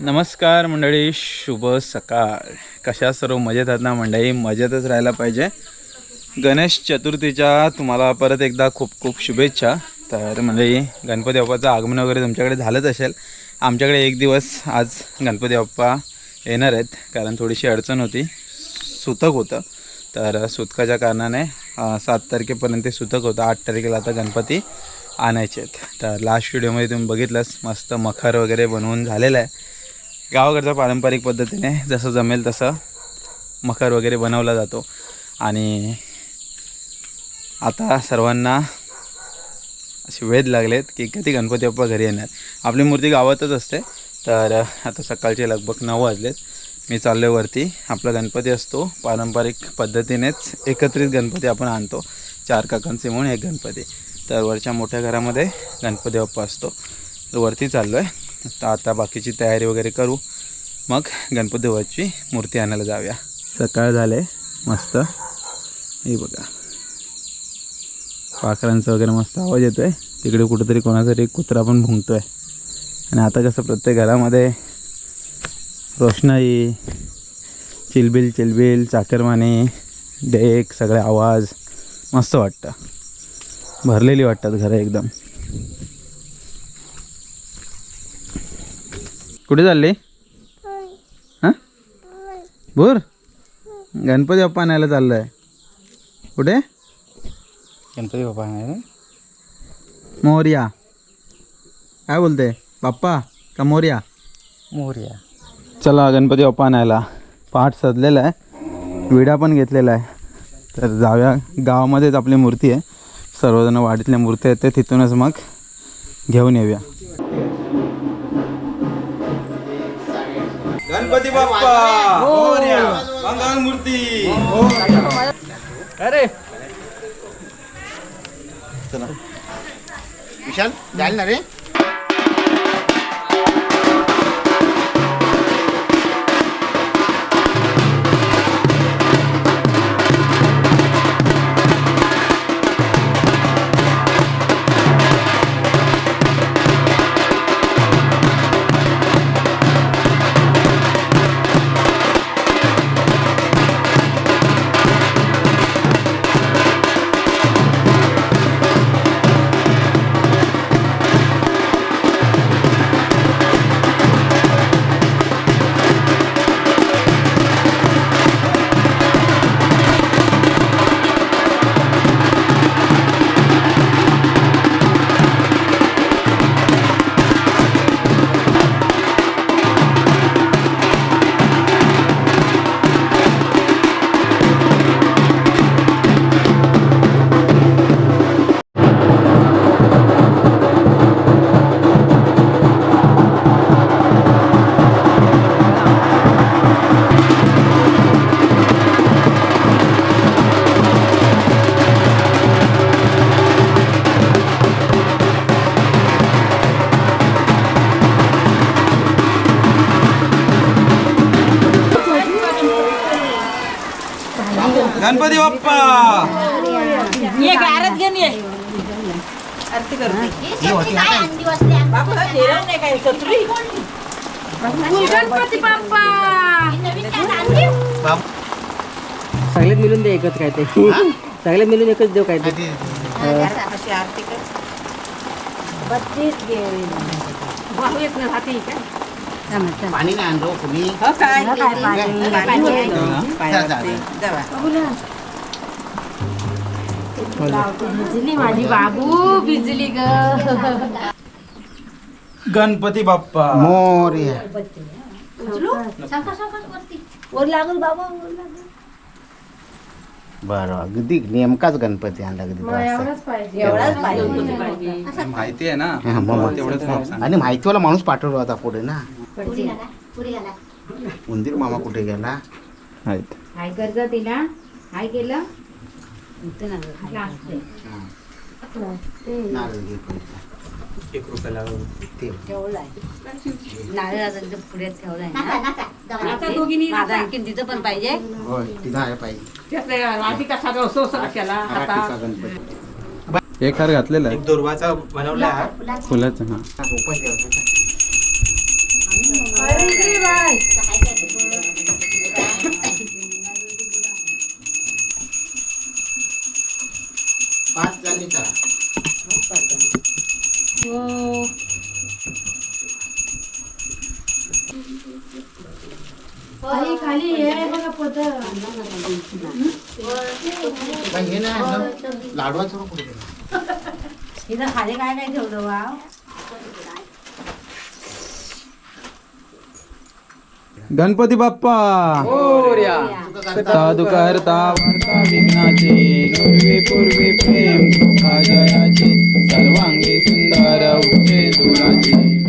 नमस्कार मंडळी शुभ सकाळ. कशा सर्व मजेत आहात ना मंडळी? मजेतच राहायला पाहिजे. गणेश चतुर्थीच्या तुम्हाला परत एकदा खूप खूप शुभेच्छा. तर मंडळी गणपती बाप्पाचं आगमन वगैरे तुमच्याकडे झालंच असेल. आमच्याकडे एक दिवस आज गणपती बाप्पा येणार आहेत कारण थोडीशी अडचण होती. सुतक होतं. तर सुतकाच्या कारणाने सात तारखेपर्यंत सुतक होतं. आठ तारखेला आता गणपती आणायचे आहेत. तर लास्ट व्हिडिओमध्ये तुम्ही बघितलंच मस्त मखर वगैरे बनवून झालेलं आहे. गावाकडचा पारंपरिक पद्धतीने जसं जमेल तसं मखर वगैरे बनवला जातो. आणि आता सर्वांना असे वेध लागलेत की कधी गणपती बाप्पा घरी येणार. आपली मूर्ती गावातच असते. तर आता सकाळचे लगभग नऊ वाजलेत. मी चाललो वरती. आपला गणपती असतो. पारंपरिक पद्धतीनेच एकत्रित गणपती आपण आणतो. चार काकांचे म्हणून एक गणपती. तर वरच्या मोठ्या घरामध्ये गणपती बाप्पा असतो. तर वरती चाललो आहे तर आता बाकीची तयारी वगैरे करू. मग गणपती देवाची मूर्ती आणायला जाऊया. सकाळ झाले मस्त. हे बघा. पाखरांचा वगैरे मस्त आवाज येतो आहे तिकडे कुठेतरी कोणाचा तरी कुत्रा पण भुंकतो आहे आणि आता कसं प्रत्येक घरामध्ये रोषणाई चिलबिल चिलबिल चाकरमाने डेक सगळे आवाज. मस्त वाटतं. भरलेली वाटतात घरं एकदम. कुठे चालली? हां? बोर? गणपती बाप्पा आणायला चाललो आहे कुठे? गणपती बाप्पा आणायला? मोर्या. काय बोलते बाप्पा का मोर्या? मोर्या. चला गणपती बाप्पा आणायला. पाठ सजलेला आहे. विडा पण घेतलेला आहे. तर जाऊया. गावामध्येच आपली मूर्ती आहे. सर्वजण वाडीतल्या मूर्ती आहेत ते तिथूनच मग घेऊन येऊया. बाप्पा. मंगल मूर्ती अरे. विशाल जाईल ना रे? गणपती बाप्पा. ये गारत घेऊन ये. आरती करते. बाबा जेवण नाही काय कचरी गणपती बाप्पा. सगळ्यात मिळून दे एकच काय ते. सगळ्यात मिळून एकच देऊ काय ते. अशी आरती कर. बत्तीस पाणी नाही आणलो कुणी हो काय? जा. जावा. गणपती बाप्पा. मोरया बरं अगदी नेमकाच गणपती आणला अगदी माहिती आहे ना. हा. आणि माहितीवाला माणूस पाठवला होता पुढे ना. उंदीर मामा कुठे गेला? काय करता तिला. काय केलं. नारळ घे पुढचा. एक रुपयाला ते. नारळाचा पुढे ठेवलाय ना माझा आणखीन तिथं पण पाहिजे होय आहे पाहिजे रसो केला आता गणपती एक हार घातलेला आहे दुर्वाचा बनवला फुलाचं हां हा, का? खाली खाली हे बघा पोत. पण हे नाही आणलं. लाडवाचं नको कुठे गेलं? इथं खाली काय काय ठेवलं वा गणपती बाप्पा. साधुकर्ता वार्ता विघ्नाचे. पूर्वी पूर्वी प्रेम कृपा जयाचे सर्वांगी सुंदर उचे दुराचे.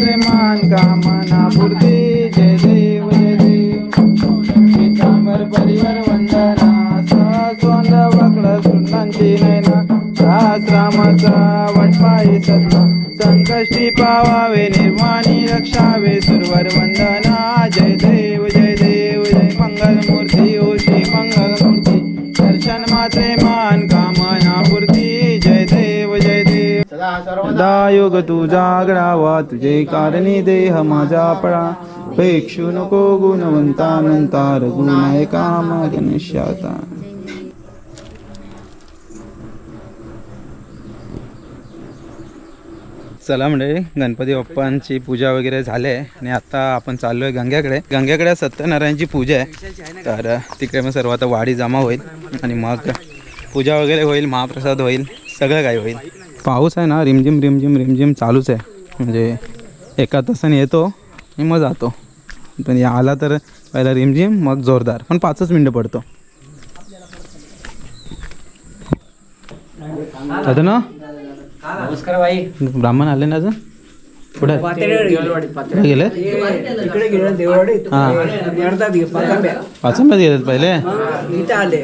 प्रेमान कामना पूर्ती जय देव जय देव. पितांबर परिवार वंदना सहस्वंद वक्र सुंदांची नैना सहस्रामाचा वटपाई सत्ता. संकष्टी पावावे निर्माणी रक्षावे सुरवर वंदना. योग तुझा आग्रावा तुझे कारणी देह माझा पळा. पेक्षू नको गुणवंता म्हणता रघुनाय आहे काम चला म्हणजे गणपती बाप्पांची पूजा वगैरे झाली आहे आणि आता आपण चाललो आहे गंग्याकडे. गंग्याकडे सत्यनारायणची पूजा आहे. तर तिकडे मग सर्व आता वाडी जमा होईल आणि मग पूजा वगैरे होईल महाप्रसाद होईल सगळं काही होईल. पाऊस आहे ना रिमझिम रिमझिम रिमझिम चालूच आहे. म्हणजे एका तासाने येतो आणि मग जातो. पण या आला तर पहिला रिमझिम मग जोरदार. पण पाचच मिनटं पडतो. आता ना? नमस्कार बाई ब्राह्मण आले ना अजून? कुठे गेले. हां. अर्धात पाचंब्यात गेलेत पहिले? इथं आले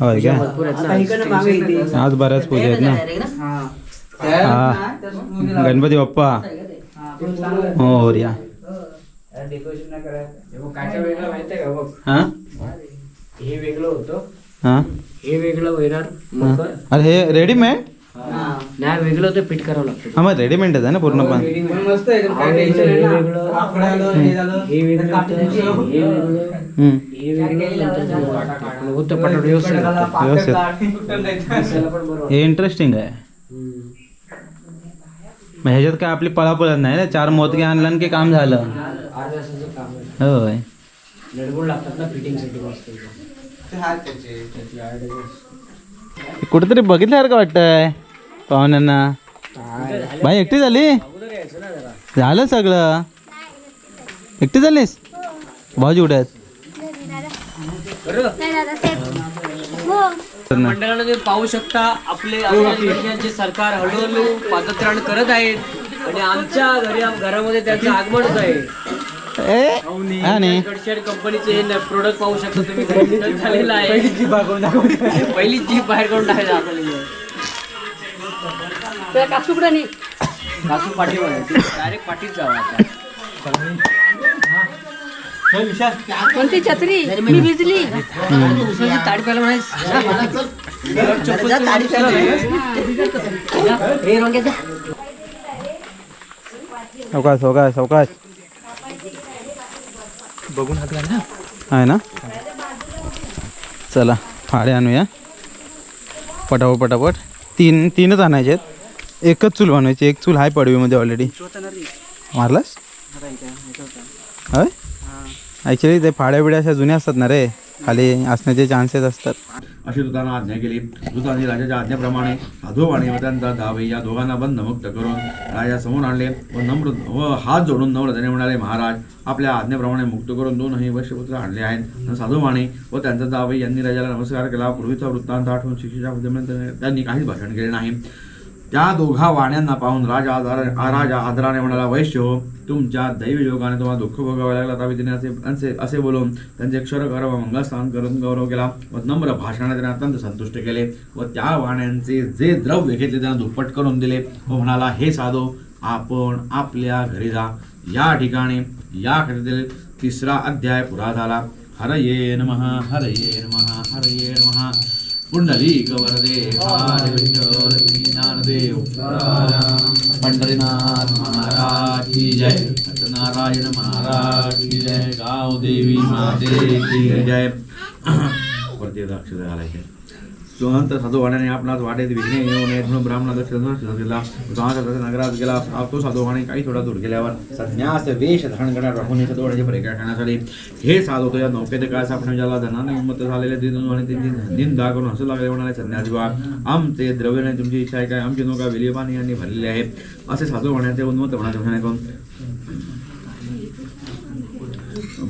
होय का? इकडे आज बऱ्याच पूजा आहेत ना? हा. गणपती बाप्पा. हो रिया. का बघ हा? हे वेगळं होतं. हा? हे वेगळं अरे हे रेडीमेड नाही वेगळं ते फिट करावं लागतं. हा मग रेडीमेडच आहे ना पूर्ण पण मस्त आहे काय टेन्शन आहे ना. हे वेगळं होतं, हे वेगळं. हम्म. हे वेगळं नंतर होतं. पटापट व्यवस्थित होतं. व्यवस्थित. दिसायला पण बरं वाटतं. हे इंटरेस्टिंग आहे. मग ह्याच्यात काय आपली पळापळत नाही ना? चार मोदके आणलं की काम झालं. काम आहे. होय. नडबड लागतात ना फिटिंगसाठी मस्त एकदम. कुठेतरी बघितल्यासारखं वाटतंय. पाहुण्यांना. बाई एकटी झाली? झालं सगळं. एकटी झालीस? भाऊजी कुठे आहेत? तर ना. मंडळाला तुम्ही पाहू शकता आपले आपल्या सरकार हळूहळू पादत्राण करत आहेत आणि आमच्या घरी घरामध्ये त्यांचं आगमनच आहे. कंपनीचे हे प्रोडक्ट पाहू शकता तुम्ही झालेलं आहे. पहिली जीप बाहेर काढून टाकायला आपल्याला कासू पाठीवर डायरेक्ट पाठीत जावं आता. कोणती छत्री? मी भिजली. ताडी प्यायला म्हणायचं. सावकाश सावकाश सावकाश. बघून हात घाल आहे ना? चला फाळे आणूया. पटापट पटापट. तीन तीनच आणायचे आहेत एकच चूल बनवायची एक चूल आहे पडवीमध्ये ऑलरेडी मारलास? होय? ॲक्च्युली ते फाड्या बिड्या अशा जुन्या असतात ना रे खाली असण्याचे चान्सेस असतात. अशी दुतांना आज्ञा केली. दुतांनी राजाच्या आज्ञेप्रमाणे साधू आणि व त्यांचा दावे या दोघांना बंद मुक्त करून राजा समोर आणले व नम्र व हात जोडून नम्रतेने म्हणाले महाराज आपल्या आज्ञेप्रमाणे मुक्त करून दोनही वैश्यपुत्र आणले आहेत. साधू वाणी व त्यांचा दावे यांनी राजाला नमस्कार केला. पूर्वीचा वृत्तांत आठवून शिक्षेच्या त्यांनी काहीच भाषण केले नाही. त्या दोघा वाण्यांना पाहून राजा आदर राजा आदराने म्हणाला वैश्य हो तुमच्या दैवयोगाने तुम्हाला दुःख भोगावे लागला तथापि तिने असे असे असे बोलून त्यांचे अक्षर गौरव मंगलस्थान करून गौरव केला व नम्र भाषणाने त्यांना अत्यंत संतुष्ट केले व त्या वाण्यांचे जे द्रव्य घेतले त्यांना दुप्पट करून दिले व म्हणाला हे साधो आपण आपल्या घरी जा. या ठिकाणी या कथेतील तिसरा अध्याय पुरा झाला. हरये नमः हरये नमः हरये नमः. पुंडलिक वरदे हरे विठ्ठल ज्ञानदेव पंढरीनाथ महाराज की जय सत्यनारायण महाराज की जय गाव देवी माते की जय वरती अक्षर घालायचे चुवांत साधू वाण्याने आपणास वाटेत विघ्ने येऊ नये म्हणून ब्राह्मणाचा दक्षिण दिला नगरात गेला तो साधूवाणी काही थोडा दूर गेल्यावर संन्यास वेश धारण करणार राहून साधूवाण्याची परीक्षा करण्यासाठी हे साधू तो या नौकेत काय सापडून ज्याला धनाने उन्मत झालेले दिन आणि त्यांची निंदा करून हसू लागले म्हणाले संन्यास बा आमचे द्रव्यने तुमची इच्छा आहे काय? आमची नौका विलिपाणी यांनी भरलेली आहे। असे साधू वाण्याचे उन्मत्त म्हणाले म्हणे करून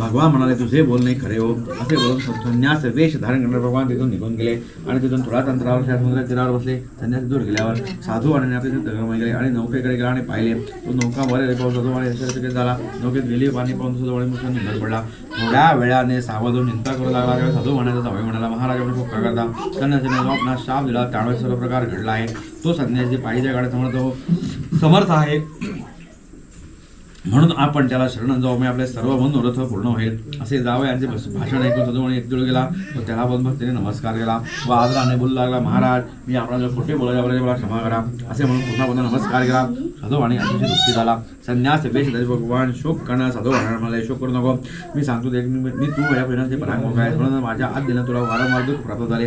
भगवान म्हणाले तुझे बोलणे खरे हो. असे बोलून संन्यास वेश धारण करणारे भगवान तिथून निघून गेले आणि तिथून थोड्याच अंतरावर समुद्राच्या तीरावर बसले. संन्यास दूर गेल्यावर साधू आणि आपले गेले आणि नौकेकडे गेला आणि पाहिले. तो नौका बरे पाऊस साधू आणि यशस्वी झाला. नौकेत गेली पाणी पाहून साधू आणि मुसळून निघत पडला. थोड्या वेळाने सावधून चिंता करू लागला. किंवा साधू म्हणायचा जावई म्हणाला महाराज आपण खूप करता संन्यासीने जो आपला शाप दिला त्यावेळेस सर्व प्रकार घडला आहे. तो संन्यासी पाहिजे गाड्या समर्थ हो समर्थ आहे. म्हणून आपण त्याला शरण जाऊ. मी आपले सर्व मनोरथ पूर्ण होईल. असे जावं यांचे भाषण ऐकून सदू एकजूळ गेला. व त्याला बघून भक्तीने नमस्कार केला. व आदराने बोलू लागला महाराज मी आपल्याला खोटे बोलायला मला क्षमा करा. असे म्हणून पुन्हा पुन्हा नमस्कार केला. साधू अतिशय दुःखी झाला. संन्यास वेश धरी भगवान शोक करणार साधू मला शोक करू नको. मी सांगतो एक मी तू माझ्या प्रेमाचे परांगमुख आहे म्हणून माझ्या आत दिला तुला वारंवार दुःख प्राप्त झाले.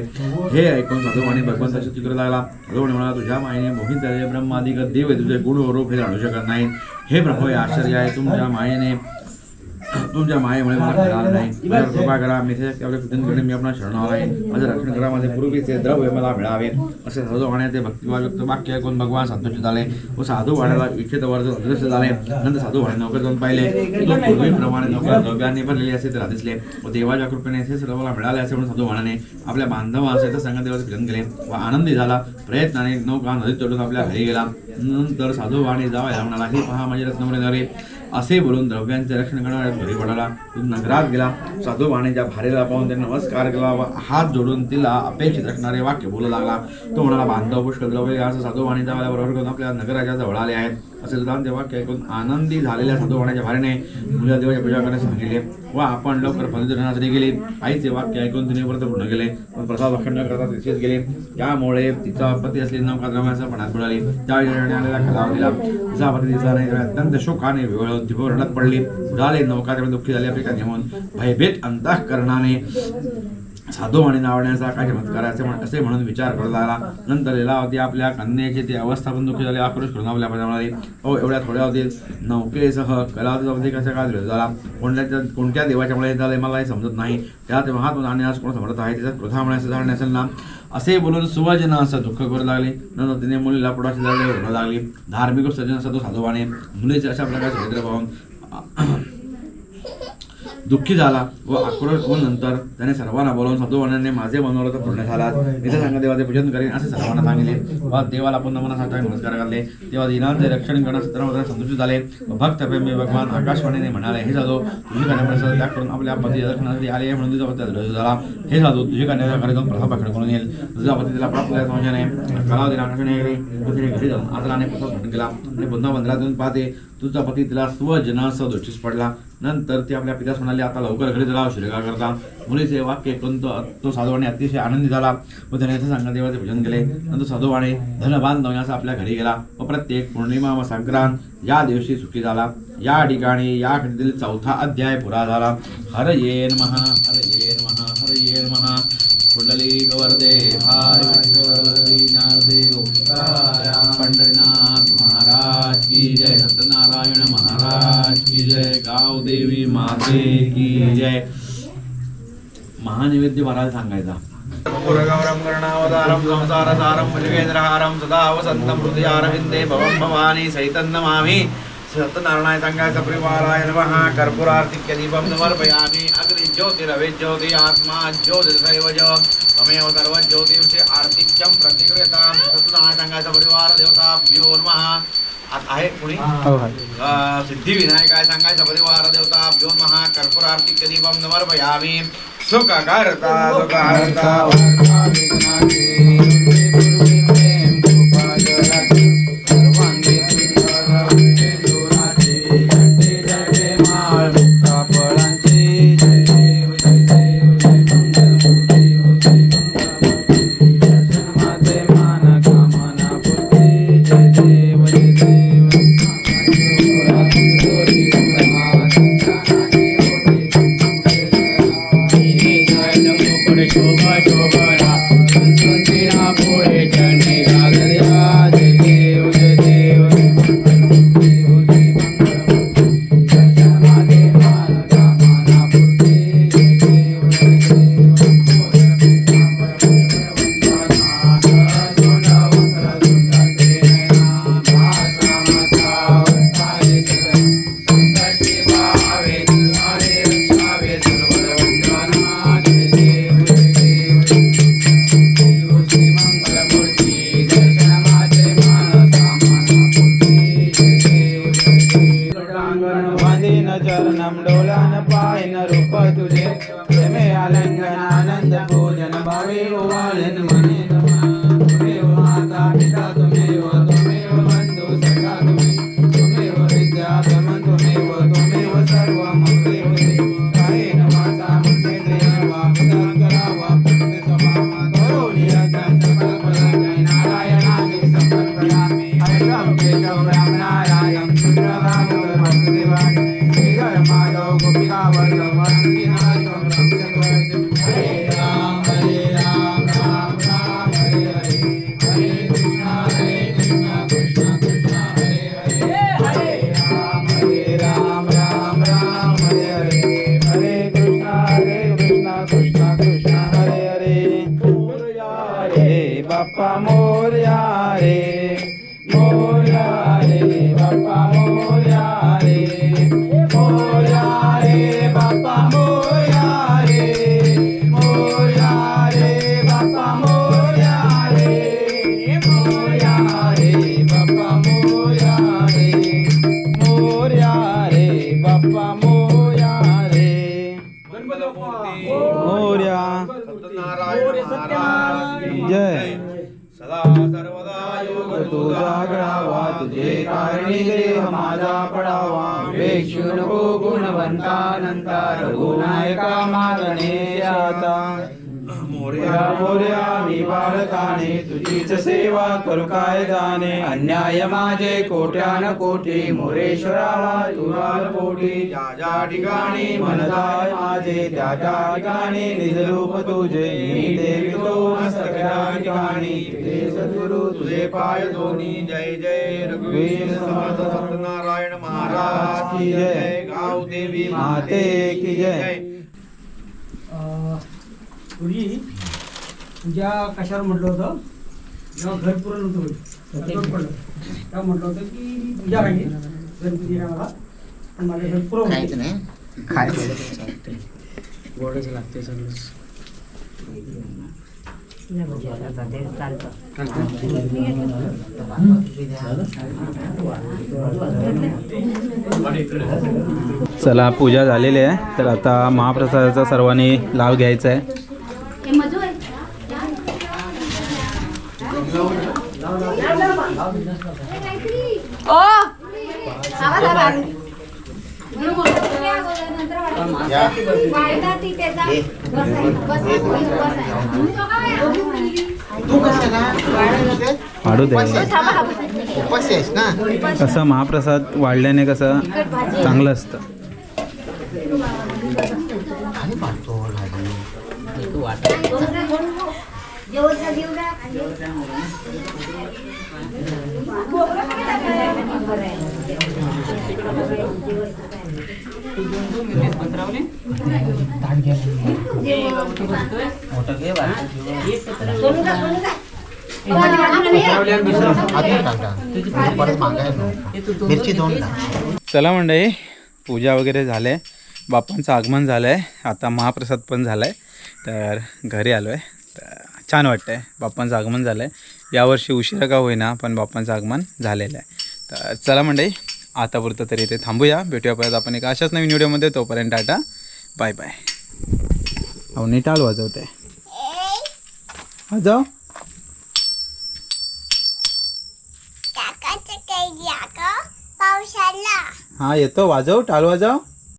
हे ऐकून साधू भगवंताचे चित्र लागला. साधू म्हणाला तुझ्या मायेने मोहित झाले ब्रह्मादिक देव तुझे गुण रूप हे जाणू शकत नाही हे प्रभू हे आश्चर्य आहे. तुमच्या मायेने तुमच्या मायेमुळे मला मिळालं नाही। माझ्यावर कृपा करा मी ते आपल्या कृतींकडे मी आपला शरण आला आहे माझं रक्षण करा माझे पूर्वीचे द्रव्य मला मिळावे। असे साधू वाण्याचे भक्तिभावयुक्त वाक्य ऐकून भगवान संतुष्ट झाले. व साधू वाण्याला इच्छित वर्ग अदृश्य झाले. नंतर साधू वाणे नौकर जाऊन पाहिले. तो पूर्वीप्रमाणे नौकर द्रव्याने भरलेली असे त्याला दिसले. व देवाच्या कृपेने असे सर्व मला मिळाले असे म्हणून साधू वाण्याने आपल्या बांधवांसहित संघ देवाचे पूजन केले व आनंदी झाला. प्रयत्नाने नौका नदीत चढून आपल्या घरी गेला. नंतर साधू वाणी जावयाला म्हणाला हे पहा माझे रत्नमुळे नरे असे बोलून द्रव्यांचे रक्षण करणाऱ्या घरी पडाला नगरात गेला. साधू वाणीच्या भारेला पाहून त्याने नमस्कार केला व हात जोडून तिला अपेक्षित असणारे वाक्य बोलू लागला. तो म्हणाला बांधव पुष्कळ द्रव्य असं साधू वाणीच्या बरोबर करून आपल्या नगराच्या जवळ आले आहेत. असे सुद्धा ते वाक्य ऐकून आनंदी झालेल्या साधू वाण्याच्या भारेने मुला देवाची पूजा करण्यास सांगितले व आपण लवकर पवित्रनाथरी गेले. आईचे वाक्य ऐकून तिने व्रत पूर्ण केले पण प्रसाद अखंड करता तिथेच गेले. त्यामुळे तिचा पती असलेली नौका द्रव्याचा पणात बुडाली. त्यावेळी आलेला खलाव दिला. तिचा पती तिचा नाही अत्यंत शोकाने विवळून ती रडत पडली. उडाले नौका दुःखी झाल्यापेक्षा घेऊन भयभीत अंतःकरणाने. साधू आणि नावण्याचा काय चमत्कार असे म्हण- असे म्हणून विचार करू लागला नंतर लीलावती आपल्या कन्याची ती अवस्था पण दुःखी झाली. आक्रोश करून आपल्या पदा ओ हो एवढ्या थोड्या होतील नौकेसह कलावती अवधी कशा काय विरोध झाला. कोणत्या कोणत्या देवाच्या मुळे झाले मला हे समजत नाही. त्यात महात्मा आणि आज कोण समर्थ आहे? त्याच्यात क्रोधामुळे म्हणायचं झालं असेल ना? असे बोलून सुवाजना असं दुःख करू लागले. नंतर तिने मुलीला पुढाशी झाले लागली. धार्मिक सज्जन असं तो साधूवाने मुलीचे अशा प्रकारे चरित्र पाहून दुःखी झाला व आक्रोश होऊन नंतर त्याने सर्वांना बोलावून साधूवानाने माझे मनोरथ पूर्ण झाला. इथे सांगा देवाचे पूजन करेन असे सर्वांना सांगितले. व देवाला पुन्हा मना सांगता नमस्कार करले. तेव्हा दिनांचे रक्षण करण्यास सत्र संतुष्ट झाले. व भक्त प्रेमी भगवान आकाशवाणीने म्हणाले हे साधू तुझी कन्या त्याग करून आपल्या पती दर्शनासाठी आले म्हणून तुझा पती झाला. हे साधू तुझी कन्याचा घरी जाऊन प्रसाद भाकड करून येईल. तुझा पती तिला प्राप्त झाल्या समजाने कलावती आकाशाने घरी जाऊन आदराने प्रसाद भक्षण केला. आणि पुन्हा मंदिरातून पाहते तुझा पती तिला स्वजनासह दृष्टीस पडला. नंतर ती आपल्या पित्यास म्हणाले आता लवकर घरी चला शिरगा करता. मुलीचे वाक्य ऐकून तो तो साधवाने अतिशय आनंदी झाला. व त्याने असं सांगा देवाचे भजन केले. नंतर साधवाने धनबान नवयाचा आपल्या घरी गेला. व प्रत्येक पौर्णिमा व संक्रांत या दिवशी सुखी झाला. या ठिकाणी या खंडीतील चौथा अध्याय पुरा झाला. हर ये नमः हर ये नमः हर ये नमः. कुंडली गवर्दे हर विठ्ठल श्री ज्ञानदेव पंढरीनाथ महाराज की जय. नारायण महाराज की जय गाव देवी माते की जय. महानैवेद्य महाराज सांगायचा. पुरगौरम कर्णावतारम संसारसारम भुजगेंद्रहारम सदा वसंतम हृदयारविंदे भवम भवानी सहितं नमामि सत्यनारायण सांगायचा परिवाराय नमः. कर्पूरार्तिक्य दीपं समर्पयामि. अग्नि ज्योतिरवे ज्योति आत्मा ज्योतिर्दैव ज्यो तमेव सर्व ज्योतिषे आर्तिक्यं प्रतिक्रियतां सत्यनारायण सांगायचा परिवार देवताभ्यो नमः. आहे कोणी हो. हाय अ, सिद्धिविनायकाय सांगाय सपरिवार देवता महा कर्पूर आरती दीपम समर्पयामि सुख करता बाप्पा मोरया रे मोर्या वेक्षू नको गुणवंतानंता रघुनायका मागणे आता मोर्या मोर्या मी बालकाने तुझीच सेवा करू काय दाने अन्याय माझे कोट्यान कोटी मोरेश्वरावा तुला कोटी ज्या ज्या ठिकाणी मनदाय माझे त्या त्या ठिकाणी निजरूप तुझे। मी देवी तो सगळ्या ठिकाणी। तुझे सद्गुरु तुझे पाय दोन्ही जय जय रघुवीर समर्थ सत्यनारायण महाराज की जय गाव देवी माते की जय पूर्वी पूजा कशावर म्हटलं होतं? जेव्हा घर पुरण होतं पडलं. तेव्हा म्हटलं होतं की पूजा राहील गणपती मला पण माझं घर पुरं खायचं नाही. गोडच लागते सगळं. चला पूजा झालेली आहे. तर आता महाप्रसादाचा सर्वांनी लाभ घ्यायचा आहे. ओ! वाढू दे. कसं महाप्रसाद वाढल्याने कसं चांगलं असतं. चला मंडळी पूजा वगैरे झाले. बापांचं आगमन झालं आहे आता महाप्रसाद पण झाला आहे तर घरी आलो आहे तर छान वाटतं आहे बाप्पांचं आगमन झालं आहे यावर्षी उशिरा का होईना पण बाप्पांचं आगमन झालेलं आहे. तर चला मंडळी आता पुरतं तरी इथे थांबूया. भेटूया परत आपण एका अशाच नवीन व्हिडिओमध्ये. तोपर्यंत टाटा. Bye bye. अहो टाळ वाजवते वाजव हा? येतो. वाजव. टाळ वाजव